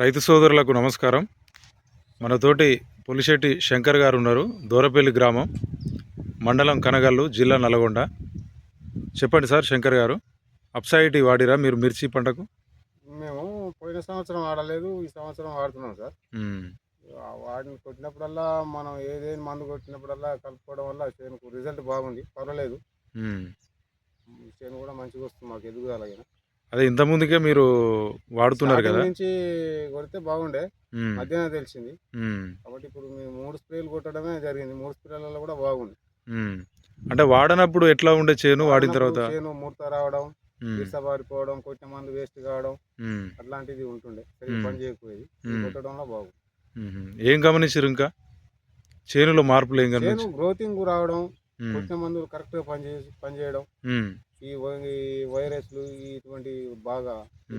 రైతు సోదరులకు నమస్కారం. మనతోటి పులిశెట్టి శంకర్ గారు ఉన్నారు దూరపల్లి గ్రామం మండలం కనగల్లు జిల్లా నల్గొండ. చెప్పండి సార్ శంకర్ గారు అప్సైటీ వాడిరా మీరు మిర్చి పంటకు? మేము పోయిన సంవత్సరం వాడలేదు ఈ సంవత్సరం వాడుతున్నాం సార్. వాడిని కొట్టినప్పుడల్లా మనం ఏదేని మందు కొట్టినప్పుడల్లా కలుపుకోవడం వల్ల చేనుకు రిజల్ట్ బాగుంది పర్వాలేదు. చేను కూడా మంచిగా వస్తుంది మాకు ఎదుగుదలగిన అదే ఇంత ముందుకే మీరు వాడుతున్నారు కదా నుంచి కొడితే బాగుండే. మధ్యాహ్నం తెలిసింది. కాబట్టి ఇప్పుడు మేము మూడు స్ప్రేలు కొట్టడమే జరిగింది మూడు స్ప్రేలలో కూడా బాగుంది. అంటే వాడనప్పుడు ఎట్లా ఉండే చేను వాడిన తర్వాత చేను ముడత రావడం. ఇసబారిపోవడం కొట్టిన మందు వేస్ట్ కావడం. అట్లాంటిది ఉంటుండే. పని చేయకపోయేది. కొట్టడంలో బాగుంది. ఏం గమనించారు ఇంకా చేనులో మార్పులు ఏం గమనించారు గ్రోతింగ్ రావడం. కొట్టిన మందులు కరెక్ట్గా పని పనిచేయడం. ఈ వైరస్లు ఇటువంటి బాగా.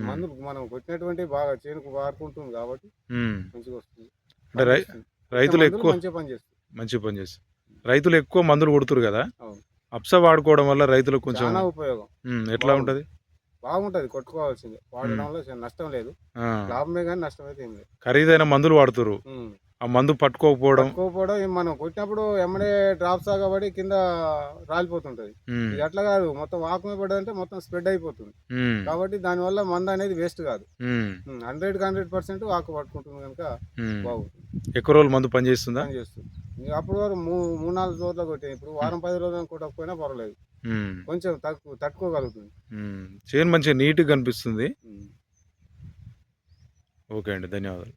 మందు మనం కొట్టినటువంటి బాగా చేనుకు వాడుకుంటుంది కాబట్టి. మంచిగా వస్తుంది అంటే. రైతులు ఎక్కువ మంచిగా పనిచేస్తుంది మంచి పని చేస్తారు రైతులు ఎక్కువ మందులు కొడుతురు కదా. అప్స వాడుకోవడం వల్ల రైతులకు కొంచెం చాలా ఉపయోగం ఎట్లా. ఉంటది బాగుంటది కొట్టుకోవాల్సిందే వాడడంలో చాలా నష్టం లేదు లాభమే కానీ నష్టం అయితే ఏం లేదు ఖరీదైన మందులు వాడుతురు. ఆ మందు పట్టుకోకపోవడం. మనం కొట్టినప్పుడు ఎమ్మడే డ్రాప్స్ ఆగబడి కింద రాలిపోతుంటది. ఇది అట్లా కాదు మొత్తం వాకు మీద పడ్డదంటే మొత్తం స్ప్రెడ్ అయిపోతుంది. కాబట్టి దానివల్ల మంద అనేది వేస్ట్ కాదు. హండ్రెడ్ హండ్రెడ్ పర్సెంట్ ఆకు పట్టుకుంటుంది కనుక. బాగుంటుంది. ఎక్కువ రోజులు మందు పనిచేస్తుందా? పని చేస్తుంది ఇంకా అప్పుడు వరకు మూడు నాలుగు రోజులు కొట్టాయి ఇప్పుడు వారం పది రోజులు కొట్టకపోయినా పర్వాలేదు. కొంచెం తక్కువ తట్టుకోగలుగుతుంది. చేను మంచిగా నీట్గా కనిపిస్తుంది. ఉమ్. ఓకే అండి ధన్యవాదాలు.